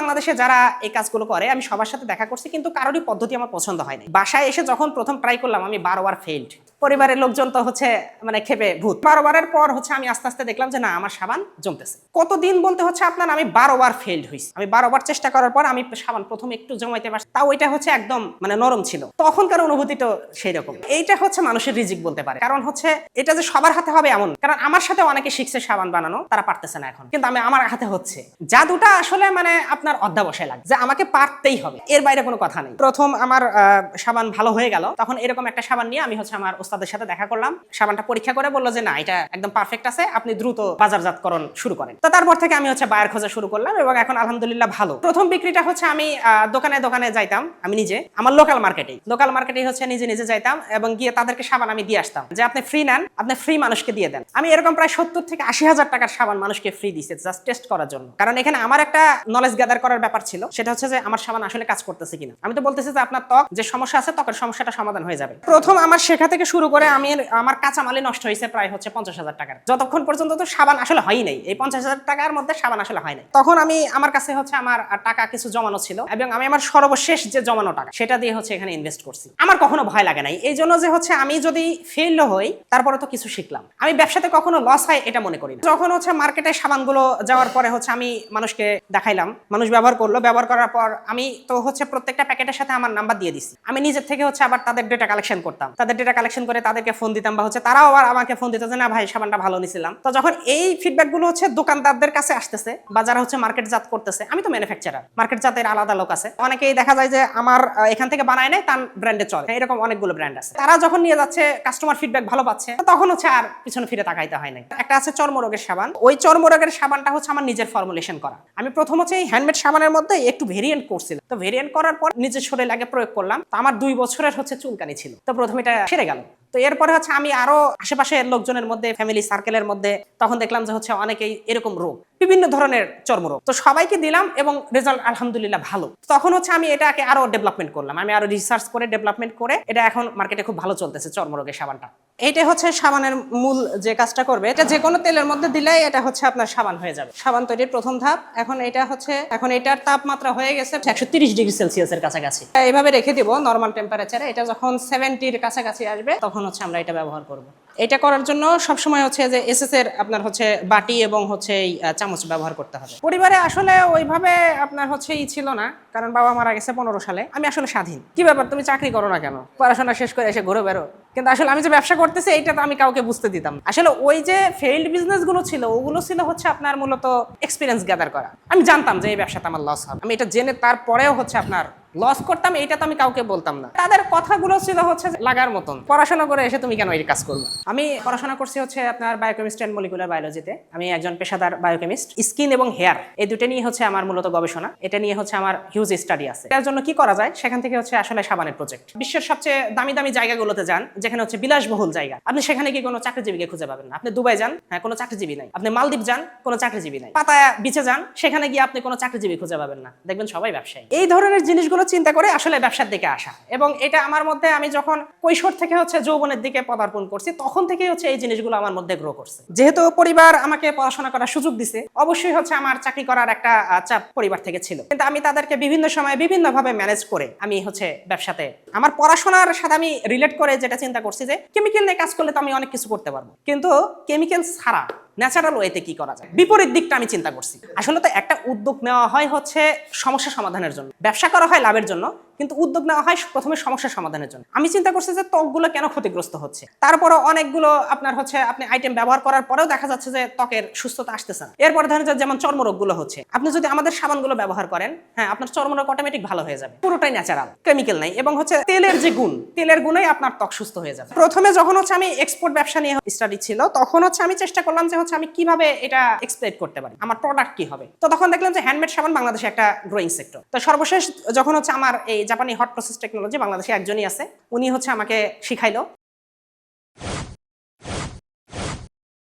বাংলাদেশে যারা এই কাজগুলো করে, আমি সবার সাথে দেখা করছি, কিন্তু কারোরই পদ্ধতি আমার পছন্দ হয়নি। বাসায় এসে যখন প্রথম ট্রাই করলাম, আমি বারোবার ফেইল্ড পরিবারের লোকজন তো হচ্ছে মানে খেপে ভূত। বারোবারের পর হচ্ছে আমি আস্তে আস্তে দেখলাম যে না, আমার সাবান জমতেছে। কতদিন বলতে হচ্ছে আপনার আমি বারোবার ফেইল্ড হয়েছি আমি বারোবার চেষ্টা করার পর আমি সাবান প্রথম একটু জমাইতে পারছি, তাও ওইটা হচ্ছে একদম মানে নরম ছিল। তখনকার অনুভূতি তো সেই রকম এইটা হচ্ছে মানুষের রিজিক বলতে পারে। কারণ হচ্ছে এটা যে সবার হাতে হবে এমন, কারণ আমার সাথে অনেকে শিখছে সাবান বানানো, তারা পারতেছে না এখন। কিন্তু আমি আমার হাতে হচ্ছে। জাদুটা আসলে মানে আপনার অধ্যাবসায় লাগে, যে আমাকে পারতেই হবে। এর বাইরে কোনো কথা নেই। প্রথম আমার সাবান ভালো হয়ে গেল, তখন এরকম একটা সাবান নিয়ে আমি হচ্ছে আমার ওস্তাদের সাথে দেখা করলাম। সাবানটা পরীক্ষা করে বলল যে, না, এটা একদম পারফেক্ট আছে। আপনি দ্রুত বাজারজাতকরণ শুরু করেন। তো তারপর থেকে আমি হচ্ছে বায়ার খোঁজা শুরু করলাম এবং এখন আলহামদুলিল্লাহ ভালো। প্রথম বিক্রিটা হচ্ছে আমি দোকানে দোকানে যাইতাম, আমি নিজে। আমার লোকাল মার্কেটেই লোকাল মার্কেটেই হচ্ছে নিজে নিজে যাইতাম এবং গিয়ে তাদেরকে সাবান আমি দিয়ে আসতাম যে, আপনি ফ্রি নেন, আপনি ফ্রি মানুষকে দিয়ে দেন। আমি এরকম প্রায় সত্তর থেকে আশি হাজার টাকার সাবান মানুষকে ফ্রি দিয়েছে জাস্ট টেস্ট করার জন্য। কারণ এখানে আমার একটা নলেজ গ্যাদার করার ব্যাপার ছিল, সেটা হচ্ছে যে, আমার সাবান আসলে কাজ করতেছে কিনা। আমি তো বলতেছি যে, আপনার ত্বক যে সমস্যা আছে, ত্বকের সমস্যাটা সমাধান হয়ে যাবে। প্রথম আমার শেখা থেকে শুরু করে আমি আমার কাঁচামালই নষ্ট হয়েছে প্রায় হচ্ছে পঞ্চাশ হাজার টাকার। যতক্ষণ পর্যন্ত তো সাবান আসলে হয়ই নাই, এই পঞ্চাশ হাজার টাকার মধ্যে সাবান আসলে হয় নাই। তখন আমি আমার কাছে হচ্ছে আমার টাকা কিছু জমানো ছিল এবং আমি আমার সর্বশেষ যে জমানো টাকা, সেটা দিয়ে হচ্ছে এখানে ইনভেস্ট করছি। আমার কখনো ভয় লাগে নাই। এই জন্য যে হচ্ছে আমি যদি ফেল হই, তারপরে তো কিছু শিখলাম। আমি ব্যবসাতে কখনো লস হয় এটা মনে করি না। যখন হচ্ছে মার্কেটে সাবানগুলো যাওয়ার পরে হচ্ছে আমি মানুষকে দেখাইলাম, মানুষ ব্যবহার করল, ব্যবহার করার পর আমি তো হচ্ছে প্রত্যেকটা প্যাকেটের সাথে আমার নাম্বার দিয়ে দিছি। আমি নিজের থেকে হচ্ছে আবার তাদের ডেটা কালেকশন করতাম। তাদের ডেটা কালেকশন করে তাদেরকে ফোন দিতাম বা হচ্ছে তারাও আবার আমাকে ফোন দিত না ভাই, সাবানটা ভালো নিছিলাম। তো যখন এই ফিডব্যাকগুলো হচ্ছে দোকানদারদের কাছে আসতেছে বা যারা হচ্ছে মার্কেট জাত করতেছে, আমি তো ম্যানুফ্যাকচারার মার্কেট জাতের আলাদা লোক আছে। অনেকেই দেখা যায় যে আমার এখান থেকে বানায় নেয়, তার ব্র্যান্ডে চলে। এরকম অনেকগুলো ব্র্যান্ড আছে। তারা যখন নিয়ে যাচ্ছে কাস্টমার ফিডব্যাক ভালো পাচ্ছে, তখন হচ্ছে আর পিছনে ফিরে তাকাইতে হয় না একটা আছে চর্মরোগের সাবান। ওই চর্মরোগের সাবানটা হচ্ছে আমার নিজের ফর্মুলেশন করা। আমি প্রথম হচ্ছে এই হ্যান্ডমেড সাবানের মধ্যে একটু ভেরিয়েন্ট করছিলাম। তো ভেরিয়েন্ট করার পর নিজের শরীরে আগে প্রয়োগ করলাম। তো আমার দুই বছরের হচ্ছে চুলকানি ছিল। তো প্রথম এটা সেরে গেল। তো এরপরে হচ্ছে আমি আরও আশেপাশের লোকজনের মধ্যে ফ্যামিলি সার্কেলের মধ্যে তখন দেখলাম যে হচ্ছে অনেকেই এরকম রোগ। বিভিন্ন ধরনের চর্মরোগ। তো সবাইকে দিলাম এবং রেজাল্ট আলহামদুলিল্লাহ ভালো। তখন হচ্ছে আমি এটাকে আরও ডেভেলপমেন্ট করলাম। আমি আরও রিসার্চ করে ডেভেলপমেন্ট করে এটা এখন মার্কেটে খুব ভালো চলতেছে চর্মরোগের সাবানটা। এটা হচ্ছে সাবানের মূল যে কাজটা করবে। এটা যে কোনো তেলের মধ্যে দিলেই এটা হচ্ছে আপনার সাবান হয়ে যাবে। সাবান তৈরির প্রথম ধাপ। এখন এটা হচ্ছে, এখন এটার তাপমাত্রা হয়ে গেছে একশো তিরিশ ডিগ্রি সেলসিয়াসের কাছাকাছি। এইভাবে রেখে দিব নর্মাল টেম্পারেচারে এটা যখন সেভেন্টির কাছাকাছি আসবে, তখন হচ্ছে আমরা এটা ব্যবহার করব। এটা করার জন্য সবসময় হচ্ছে যে এসএস এর আপনার হচ্ছে বাটি এবং হচ্ছে এই চামচ ব্যবহার করতে হবে। পরিবারে আসলে ওইভাবে আপনার হচ্ছে ই ছিল না, কারণ বাবা মারা গেছে পনেরো সালে। আমি আসলে স্বাধীন। কি ব্যাপার, তুমি চাকরি করো না কেন? পড়াশোনা শেষ করে এসে ঘুরে বেরো কিন্তু আসলে আমি যে ব্যবসা করতেছি, এইটা তো আমি কাউকে বুঝতে দিতাম আসলে ওই যে ফেইল্ড বিজনেসগুলো ছিল, ওগুলো ছিল হচ্ছে আপনার মূলত এক্সপিরিয়েন্স গ্যাদার করা। আমি জানতাম যে এই ব্যবসাতে আমার লস হবে। আমি এটা জেনে তারপরেও হচ্ছে আপনার লস করতাম এটা তো আমি কাউকে বলতাম না। তাদের কথাগুলো ছিল হচ্ছে লাগার মতন। পড়াশোনা করে এসে তুমি কেন এই কাজ করবে আমি পড়াশোনা করছি হচ্ছে আপনার বায়োকেমিস্ট অ্যান্ড মলিকুলার বায়োলজিতে আমি একজন পেশাদার বায়োকেমিস্ট স্কিন এবং হেয়ার এই দুটো নিয়ে হচ্ছে আমার মূলত গবেষণা। এটা নিয়ে হচ্ছে আমার হিউজ স্টাডি আছে। এটার জন্য কি করা যায়? সেখান থেকে হচ্ছে আসলে সাবানের প্রজেক্ট বিশ্বের সবচেয়ে দামি দামি জায়গাগুলোতে যান যেখানে হচ্ছে বিলাসবহুল জায়গা। আপনি সেখানে কি কোনো চাকরিজীবীকে খুঁজে পাবেন না। আপনি দুবাই যান হ্যাঁ কোনো চাকরিজীবী নাই। আপনি মালদ্বীপ যান, কোনো চাকরিজীবী নাই। পাতায়া বিচে যান, সেখানে গিয়ে আপনি কোনো চাকরিজীবী খুঁজে পাবেন না। দেখবেন সবাই ব্যবসায়ী। এই ধরনের জিনিসগুলো চিন্তা করে আসলে ব্যবসার দিকে আসা। এবং এটা আমার মধ্যে আমি যখন কৈশোর থেকে হচ্ছে যৌবনের দিকে পদার্পণ করছি, তখন থেকেই হচ্ছে এই জিনিসগুলো আমার মধ্যে গ্রো করছে। যেহেতু পরিবার আমাকে পড়াশোনা করার সুযোগ দিছে, অবশ্যই হচ্ছে আমার চাকরি করার একটা চাপ পরিবার থেকে ছিল। কিন্তু আমি তাদেরকে বিভিন্ন সময় বিভিন্ন ভাবে ম্যানেজ করে আমি হচ্ছে ব্যবসাতে, আমার পড়াশোনার সাথে আমি রিলেট করে যেটা চিন্তা করছি যে কেমিক্যাল নিয়ে কাজ করলে তো আমি অনেক কিছু করতে পারব। কিন্তু কেমিক্যাল ছাড়া ন্যাচারাল ওয়েতে কি করা যায়? বিপরীত দিকটা আমি চিন্তা করছি। আসলে তো একটা উদ্যোগ নেওয়া হয় হচ্ছে সমস্যা সমাধানের জন্য। ব্যবসা করা হয় লাভের জন্য, কিন্তু উদ্যোগ নেওয়া হয় প্রথমে সমস্যা সমাধানের জন্য। আমি চিন্তা করছি যে ত্বকগুলো কেন ক্ষতিগ্রস্ত হচ্ছে? তারপরও অনেকগুলো আপনার হচ্ছে আপনি আইটেম ব্যবহার করার পরেও দেখা যাচ্ছে যে ত্বকের সুস্থতা আসতেছে না। এরপর ধরেন যেমন চর্মরোগগুলো হচ্ছে। আপনি যদি আমাদের সাবানগুলো ব্যবহার করেন হ্যাঁ আপনার চর্মরোগ অটোমেটিক ভালো হয়ে যাবে। পুরোটাই ন্যাচারাল কেমিক্যাল নাই। এবং হচ্ছে তেলের যে গুণ, তেলের গুণেই আপনার ত্বক সুস্থ হয়ে যাবে। প্রথমে যখন হচ্ছে আমি এক্সপোর্ট ব্যবসা নিয়ে স্টাডি ছিল, তখন হচ্ছে আমি চেষ্টা করলাম যে হচ্ছে আমি কীভাবে এটা এক্সপ্লেট করতে পারি? আমার প্রোডাক্ট কি হবে? তো তখন দেখলাম যে হ্যান্ডমেড সাবান বাংলাদেশে একটা গ্রোয়িং সেক্টর তো সর্বশেষ যখন হচ্ছে আমার এই জাপানি হট প্রসেস টেকনোলজি বাংলাদেশে একজনই আছে, উনি হচ্ছে আমাকে শিখাইলো।